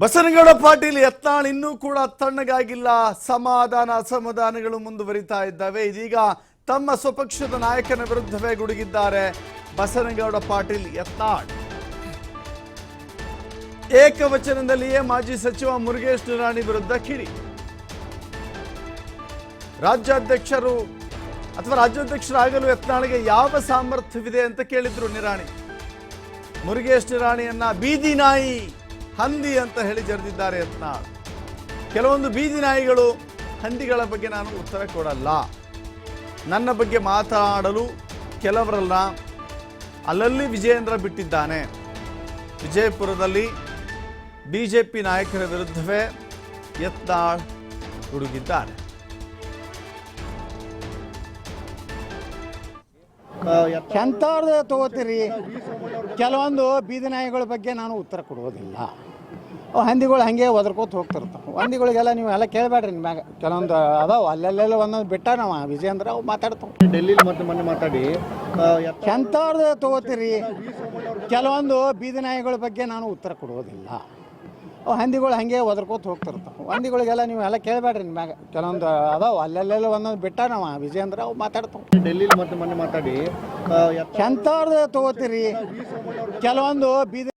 ಬಸನಗೌಡ ಪಾಟೀಲ್ ಯತ್ನಾಳ್ ಇನ್ನೂ ಕೂಡ ತಣ್ಣಗಾಗಿಲ್ಲ. ಸಮಾಧಾನ, ಅಸಮಾಧಾನಗಳು ಮುಂದುವರಿತಾ ಇದ್ದಾವೆ. ಇದೀಗ ತಮ್ಮ ಸ್ವಪಕ್ಷದ ನಾಯಕನ ವಿರುದ್ಧವೇ ಗುಡುಗಿದ್ದಾರೆ ಬಸನಗೌಡ ಪಾಟೀಲ್ ಯತ್ನಾಳ್. ಏಕವಚನದಲ್ಲಿಯೇ ಮಾಜಿ ಸಚಿವ ಮುರುಗೇಶ್ ನಿರಾಣಿ ವಿರುದ್ಧ ಕಿರಿ ರಾಜ್ಯಾಧ್ಯಕ್ಷರು ಅಥವಾ ರಾಜ್ಯಾಧ್ಯಕ್ಷರಾಗಲು ಯತ್ನಾಳ್ಗೆ ಯಾವ ಸಾಮರ್ಥ್ಯವಿದೆ ಅಂತ ಕೇಳಿದ್ರು ನಿರಾಣಿ. ಮುರುಗೇಶ್ ನಿರಾಣಿಯನ್ನ ಬೀದಿ ನಾಯಿ ಹಂದಿ ಅಂತ ಹೇಳಿ ಜರೆದಿದ್ದಾರೆ ಅಂತ. ಕೆಲವೊಂದು ಬೀದಿ ನಾಯಿಗಳು ಹಂದಿಗಳ ಬಗ್ಗೆ ನಾನು ಉತ್ತರ ಕೊಡಲ್ಲ. ನನ್ನ ಬಗ್ಗೆ ಮಾತನಾಡಲು ಕೆಲವರಲ್ಲ ಅಲ್ಲಲ್ಲಿ ವಿಜಯೇಂದ್ರ ಬಿಟ್ಟಿದ್ದಾನೆ. ವಿಜಯಪುರದಲ್ಲಿ ಬಿ ಜೆ ಪಿ ನಾಯಕರ ವಿರುದ್ಧವೇ ಯತ್ನ ಹುಡುಗಿದ್ದಾರೆ. ಎಂತಾರ್ದ ತಗೋತೀರಿ. ಕೆಲವೊಂದು ಬೀದಿ ನಾಯಿಗಳ ಬಗ್ಗೆ ನಾನು ಉತ್ತರ ಕೊಡುವುದಿಲ್ಲ. ಹಂದಿಗಳು ಹಾಗೆ ಒದರ್ಕೋತ ಹೋಗ್ತಿರ್ತಾವೆ. ಹಂದಿಗಳಿಗೆಲ್ಲ ನೀವು ಎಲ್ಲ ಕೇಳಬೇಡ್ರಿ ನಿಮ್ಯಾಗ ಕೆಲವೊಂದು ಅದಾವ. ಅಲ್ಲೆಲ್ಲೆಲ್ಲ ಒಂದೊಂದು ಬಿಟ್ಟ ನಾವು ಅಂದ್ರೆ ಅವು ಮಾತಾಡ್ತಾವೆ. ಡೆಲ್ಲಿಲಿ ಮತ್ತೆ ಮೊನ್ನೆ ಮಾತಾಡಿ ಎಂಥವ್ರದ್ದು ತಗೋತೀರಿ? ಕೆಲವೊಂದು ಬೀದಿ ನಾಯಿಗಳ ಬಗ್ಗೆ ನಾನು ಉತ್ತರ ಕೊಡೋದಿಲ್ಲ ಅವು ಹಂದಿಗಳು ಹಾಗೆ ಒದರ್ಕೋತ ಹೋಗ್ತಿರ್ತಾವೆ. ಹಂದಿಗಳಿಗೆಲ್ಲ ನೀವು ಎಲ್ಲ ಕೇಳಬೇಡ್ರಿ ನಿಮ್ಯಾಗ ಕೆಲವೊಂದು ಅದಾವ ಅಲ್ಲೆಲ್ಲೆಲ್ಲ ಒಂದೊಂದು ಬಿಟ್ಟ ನಾವು ಅಂದ್ರೆ ಅವು ಮಾತಾಡ್ತಾವೆ. ಡೆಲ್ಲಿಲಿ ಮತ್ತೆ ಮೊನ್ನೆ ಮಾತಾಡಿ ಎಂಥವ್ರದ್ದು ತಗೋತೀರಿ? ಕೆಲವೊಂದು ಬೀದಿ